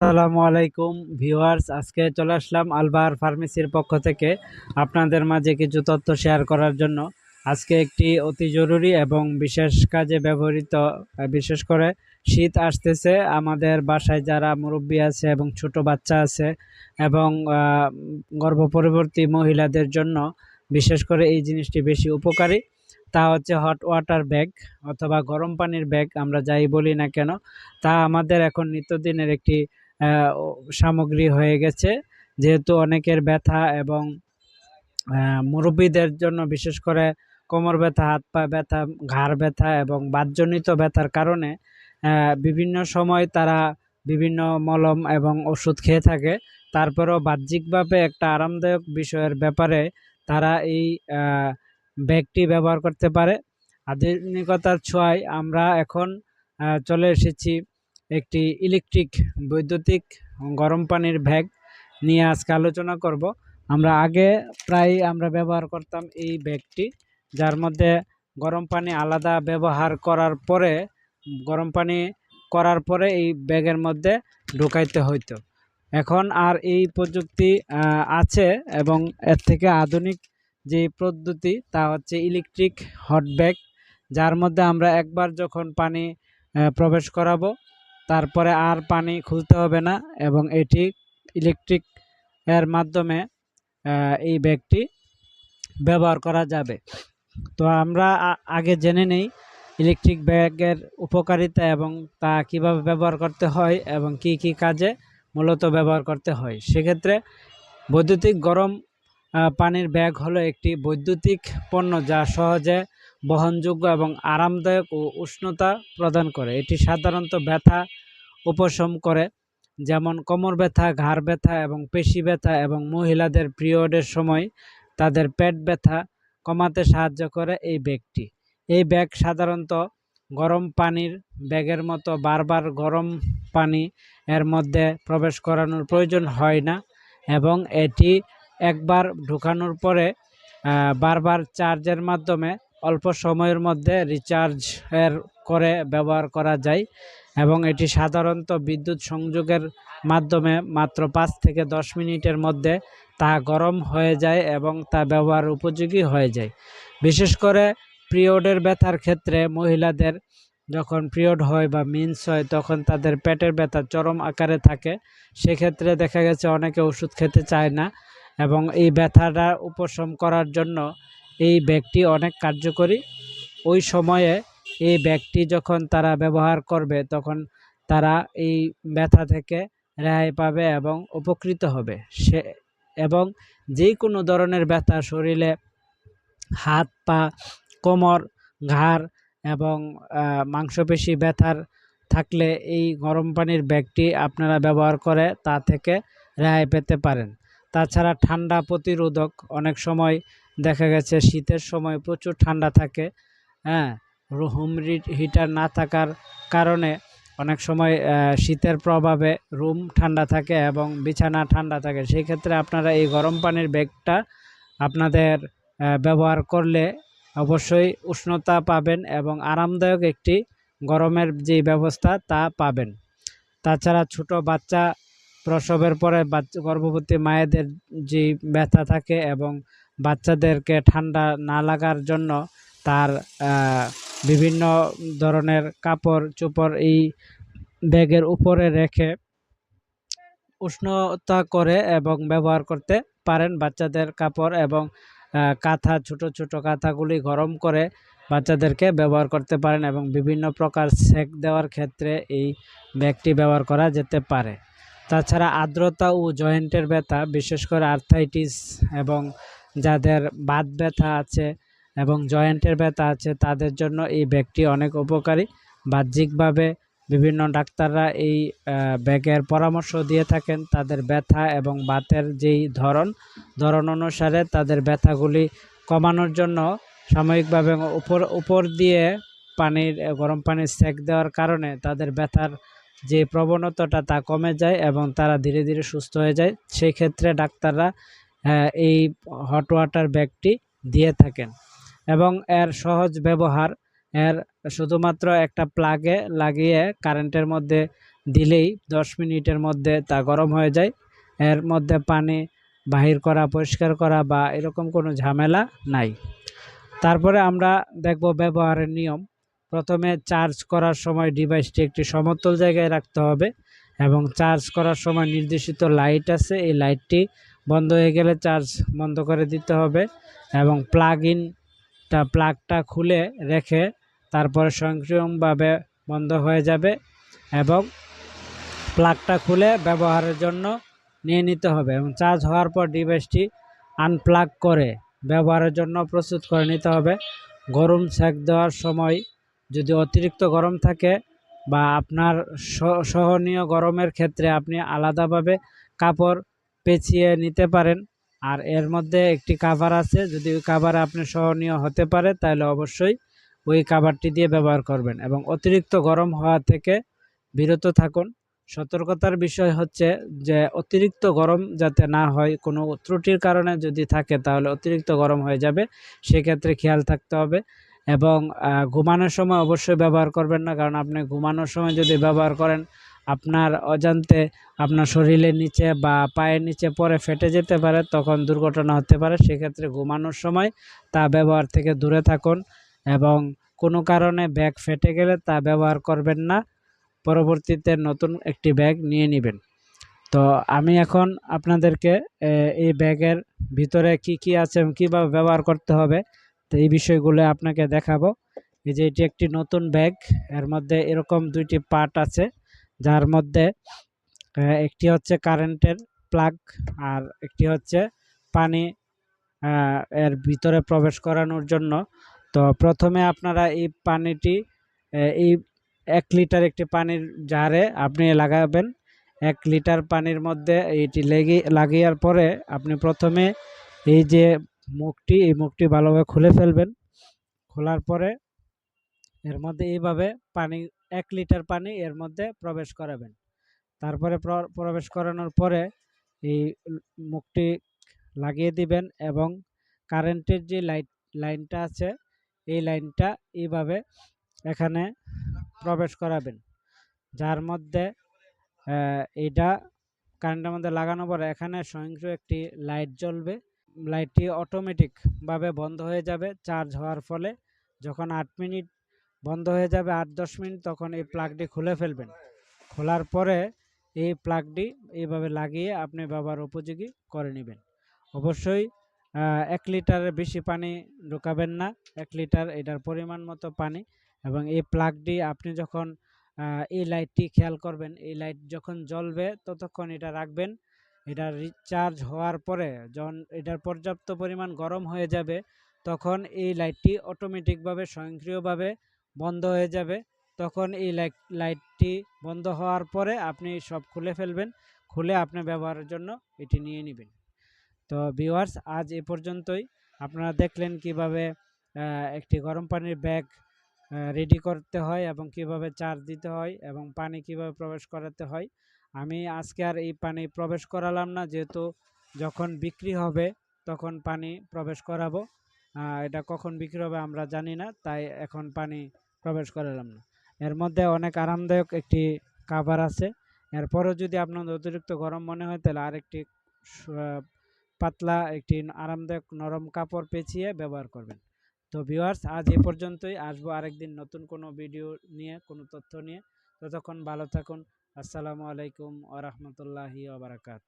আসসালামু আলাইকুম ভিউয়ার্স, আজকে চলে আসলাম আলবাহার ফার্মেসির পক্ষ থেকে আপনাদের মাঝে কিছু তথ্য শেয়ার করার জন্য। আজকে একটি অতি জরুরি এবং বিশেষ কাজে ব্যবহৃত, বিশেষ করে শীত আসতেছে, আমাদের বাসায় যারা মুরব্বী আছে এবং ছোট বাচ্চা আছে এবং গর্ভপরবর্তী মহিলাদের জন্য বিশেষ করে এই জিনিসটি বেশি উপকারী, তা হচ্ছে হট ওয়াটার ব্যাগ অথবা গরম পানির ব্যাগ আমরা যাই বলি না কেন, তা আমাদের এখন নিত্যদিনের একটি সামগ্রী হয়ে গেছে। যেহেতু অনেকের ব্যথা এবং মুরব্বীদের জন্য বিশেষ করে কোমর ব্যথা, হাত পা ব্যথা, ঘাড় ব্যথা এবং বাতজনিত ব্যথার কারণে বিভিন্ন সময় তারা বিভিন্ন মলম এবং ওষুধ খেয়ে থাকে। তারপরেও বাহ্যিকভাবে একটা আরামদায়ক বিষয়ের ব্যাপারে তারা এই ব্যাগটি ব্যবহার করতে পারে। আধুনিকতার ছোঁয়ায় আমরা এখন চলে এসেছি। একটি ইলেকট্রিক বৈদ্যুতিক গরম পানির ব্যাগ নিয়ে আজকে আলোচনা করব। আমরা আগে প্রায় আমরা ব্যবহার করতাম এই ব্যাগটি, যার মধ্যে গরম পানি আলাদা ব্যবহার করার পরে, গরম পানি করার পরে এই ব্যাগের মধ্যে ঢুকাইতে হইতো। এখন আর এই প্রযুক্তি আছে এবং এর থেকে আধুনিক যে পদ্ধতি, তা হচ্ছে ইলেকট্রিক হট ব্যাগ, যার মধ্যে আমরা একবার যখন পানি প্রবেশ করাবো তারপরে আর পানি খুলতে হবে না এবং এটি ইলেকট্রিকের মাধ্যমে এই ব্যাগটি ব্যবহার করা যাবে। তো আমরা আগে জেনে নেই ইলেকট্রিক ব্যাগের উপকারিতা এবং তা কীভাবে ব্যবহার করতে হয় এবং কি কি কাজে মূলত ব্যবহার করতে হয়। সেক্ষেত্রে বৈদ্যুতিক গরম পানির ব্যাগ হলো একটি বৈদ্যুতিক পণ্য যা সহজে বহনযোগ্য এবং আরামদায়ক ও উষ্ণতা প্রদান করে। এটি সাধারণত ব্যথা উপশম করে, যেমন কোমর ব্যথা, ঘাড় ব্যথা এবং পেশি ব্যথা এবং মহিলাদের পিরিয়ডের সময় তাদের পেট ব্যথা কমাতে সাহায্য করে এই ব্যাগটি। এই ব্যাগ সাধারণত গরম পানির ব্যাগের মতো বারবার গরম পানি এর মধ্যে প্রবেশ করানোর প্রয়োজন হয় না এবং এটি একবার ঢুকানোর পরে বারবার চার্জের মাধ্যমে অল্প সময়ের মধ্যে রিচার্জ এর করে ব্যবহার করা যায় এবং এটি সাধারণত বিদ্যুৎ সংযোগের মাধ্যমে মাত্র পাঁচ থেকে দশ মিনিটের মধ্যে তা গরম হয়ে যায় এবং তা ব্যবহার উপযোগী হয়ে যায়। বিশেষ করে পিরিয়ডের ব্যথার ক্ষেত্রে মহিলাদের যখন পিরিয়ড হয় বা মিন্স হয় তখন তাদের পেটের ব্যথা চরম আকারে থাকে। সেক্ষেত্রে দেখা গেছে অনেকে ওষুধ খেতে চায় না এবং এই ব্যথাটা উপশম করার জন্য এই ব্যাগটি অনেক কার্যকরী। ওই সময়ে এই ব্যাগটি যখন তারা ব্যবহার করবে, তখন তারা এই ব্যথা থেকে রেহাই পাবে এবং উপকৃত হবে। সে এবং যে কোনো ধরনের ব্যথা, শরীরে হাত, পা, কোমর, ঘাড় এবং মাংসপেশি ব্যথার থাকলে এই গরম পানির ব্যাগটি আপনারা ব্যবহার করে তা থেকে রেহাই পেতে পারেন। তাছাড়া ঠান্ডা প্রতিরোধক অনেক সময় দেখা গেছে শীতের সময় প্রচুর ঠান্ডা থাকে হ্যাঁ? হোম হিটার না থাকার কারণে অনেক সময় শীতের প্রভাবে রুম ঠান্ডা থাকে এবং বিছানা ঠান্ডা থাকে। সেই ক্ষেত্রে আপনারা এই গরম পানির ব্যাগটা আপনাদের ব্যবহার করলে অবশ্যই উষ্ণতা পাবেন এবং আরামদায়ক একটি গরমের যে ব্যবস্থা তা পাবেন। তাছাড়া ছোট বাচ্চা প্রসবের পরে বাচ্চা, গর্ভবতী মায়েদের যে ব্যথা থাকে এবং বাচ্চাদেরকে ঠান্ডা না লাগার জন্য তার বিভিন্ন ধরনের কাপড় চোপড় এই ব্যাগের উপরে রেখে উষ্ণতা করে এবং ব্যবহার করতে পারেন। বাচ্চাদের কাপড় এবং কাঁথা, ছোট ছোট কাঁথাগুলি গরম করে বাচ্চাদেরকে ব্যবহার করতে পারেন এবং বিভিন্ন প্রকার সেক দেওয়ার ক্ষেত্রে এই ব্যাগটি ব্যবহার করা যেতে পারে। তাছাড়া আর্দ্রতা ও জয়েন্টের ব্যথা, বিশেষ করে আর্থাইটিস এবং যাদের বাত ব্যথা আছে এবং জয়েন্টের ব্যথা আছে, তাদের জন্য এই ব্যাগটি অনেক উপকারী। বাহ্যিকভাবে বিভিন্ন ডাক্তাররা এই ব্যাগের পরামর্শ দিয়ে থাকেন তাদের ব্যথা এবং বাতের যেই ধরন ধরন অনুসারে তাদের ব্যথাগুলি কমানোর জন্য সাময়িকভাবে উপর উপর দিয়ে পানির, গরম পানির সেক দেওয়ার কারণে তাদের ব্যথার যে প্রবণতাটা তা কমে যায় এবং তারা ধীরে ধীরে সুস্থ হয়ে যায়। সেই ক্ষেত্রে ডাক্তাররা এই হট ওয়াটার ব্যাগটি দিয়ে থাকেন। এবং এর সহজ ব্যবহার, এর শুধুমাত্র একটা প্লাগে লাগিয়ে কারেন্টের মধ্যে দিলেই দশ মিনিটের মধ্যে তা গরম হয়ে যায়। এর মধ্যে পানি বাহির করা, পরিষ্কার করা বা এরকম কোনো ঝামেলা নাই। তারপরে আমরা দেখব ব্যবহারের নিয়ম। প্রথমে চার্জ করার সময় ডিভাইসটি একটি সমতল জায়গায় রাখতে হবে এবং চার্জ করার সময় নির্দেশিত লাইট আছে। এই লাইটটি বন্ধ হয়ে গেলে চার্জ বন্ধ করে দিতে হবে এবং প্লাগ ইনটা প্লাগটা খুলে রেখে তারপরে স্বয়ংক্রিয়ভাবে বন্ধ হয়ে যাবে এবং প্লাগটা খুলে ব্যবহারের জন্য নিয়ে নিতে হবে এবং চার্জ হওয়ার পর ডিভাইসটি আনপ্লাগ করে ব্যবহারের জন্য প্রস্তুত করে নিতে হবে। গরম সেক দেওয়ার সময় যদি অতিরিক্ত গরম থাকে বা আপনার সহনীয় গরমের ক্ষেত্রে আপনি আলাদাভাবে কাপড় পেঁচিয়ে নিতে পারেন। আর এর মধ্যে একটি কাভার আছে। যদি ওই কাভার আপনি সহনীয় হতে পারে, তাহলে অবশ্যই ওই কাভারটি দিয়ে ব্যবহার করবেন এবং অতিরিক্ত গরম হওয়া থেকে বিরত থাকুন। সতর্কতার বিষয় হচ্ছে যে, অতিরিক্ত গরম যাতে না হয়, কোনো ত্রুটির কারণে যদি থাকে, তাহলে অতিরিক্ত গরম হয়ে যাবে। সেক্ষেত্রে খেয়াল থাকতে হবে এবং ঘুমানোর সময় অবশ্যই ব্যবহার করবেন না। কারণ আপনি ঘুমানোর সময় যদি ব্যবহার করেন আপনার অজান্তে আপনার শরীরের নিচে বা পায়ের নিচে পরে ফেটে যেতে পারে, তখন দুর্ঘটনা হতে পারে। সেক্ষেত্রে ঘুমানোর সময় তা ব্যবহার থেকে দূরে থাকুন এবং কোনো কারণে ব্যাগ ফেটে গেলে তা ব্যবহার করবেন না। পরবর্তীতে নতুন একটি ব্যাগ নিয়ে নেবেন। তো আমি এখন আপনাদেরকে এই ব্যাগের ভিতরে কি কি আছে কীভাবে ব্যবহার করতে হবে, তো এই বিষয়গুলো আপনাকে দেখাবো। এই যে এটি একটি নতুন ব্যাগ, এর মধ্যে এরকম দুইটি পার্ট আছে। যার মধ্যে একটি হচ্ছে কারেন্টের প্লাগ আর একটি হচ্ছে পানি এর ভিতরে প্রবেশ করানোর জন্য। তো প্রথমে আপনারা এই পানিটি এই এক লিটার একটি পানির জারে আপনি লাগাবেন। এক লিটার পানির মধ্যে এইটি লেগে, লাগিয়ার পরে আপনি প্রথমে এই যে মুখটি, এই মুখটি ভালোভাবে খুলে ফেলবেন। খোলার পরে এর মধ্যে এইভাবে পানি এক লিটার পানি এর মধ্যে প্রবেশ করাবেন। তারপরে প্রবেশ করানোর পরে এই মুখটি লাগিয়ে দিবেন এবং কারেন্টের যে লাইট, লাইনটা আছে, এই লাইনটা এইভাবে এখানে প্রবেশ করাবেন। যার মধ্যে এটা কারেন্টের মধ্যে লাগানোর পরে এখানে স্বয়ংক্রিয় একটি লাইট জ্বলবে। লাইটটি অটোমেটিকভাবে বন্ধ হয়ে যাবে, চার্জ হওয়ার ফলে যখন আট মিনিট বন্ধ হয়ে যাবে আট, দশ মিনিট, তখন এই প্লাগটি খুলে ফেলবেন। খোলার পরে এই প্লাগটি এইভাবে লাগিয়ে আপনি ব্যবহার উপযোগী করে নেবেন। অবশ্যই এক লিটারের বেশি পানি ঢোকাবেন না। এক লিটার এটার পরিমাণ মতো পানি এবং এই প্লাগটি আপনি যখন এই লাইটটি খেয়াল করবেন, এই লাইট যখন জ্বলবে ততক্ষণ এটা রাখবেন। এটা রিচার্জ হওয়ার পরে যখন এটার পর্যাপ্ত পরিমাণ গরম হয়ে যাবে, তখন এই লাইটটি অটোমেটিকভাবে স্বয়ংক্রিয়ভাবে বন্ধ হয়ে যাবে। তখন এই লাইট, লাইটটি বন্ধ হওয়ার পরে আপনি সব খুলে ফেলবেন। খুলে আপনি ব্যবহারের জন্য এটি নিয়ে নেবেন। তো ভিউয়ার্স আজ এ পর্যন্তই। আপনারা দেখলেন কীভাবে একটি গরম পানির ব্যাগ রেডি করতে হয় এবং কীভাবে চার্জ দিতে হয় এবং পানি কীভাবে প্রবেশ করাতে হয়। আমি আজকে আর এই পানি প্রবেশ করালাম না। যেহেতু যখন বিক্রি হবে, তখন পানি প্রবেশ করাবো। এটা কখন বিক্রি হবে আমরা জানি না। তাই এখন পানি প্রবেশ করালাম না। এর মধ্যে অনেক আরামদায়ক একটি কাভার আছে। এরপরও যদি আপনাদের অতিরিক্ত গরম মনে হয়, তাহলে আরেকটি পাতলা একটি আরামদায়ক নরম কাপড় পেঁচিয়ে ব্যবহার করবেন। তো ভিউয়ার্স, আজ এ পর্যন্তই। আসব আরেকদিন নতুন কোনো ভিডিও নিয়ে, কোনো তথ্য নিয়ে। ততক্ষণ ভালো থাকুন। আসসালামু আলাইকুম ওরহমতুল্লাহি ওবরাকাত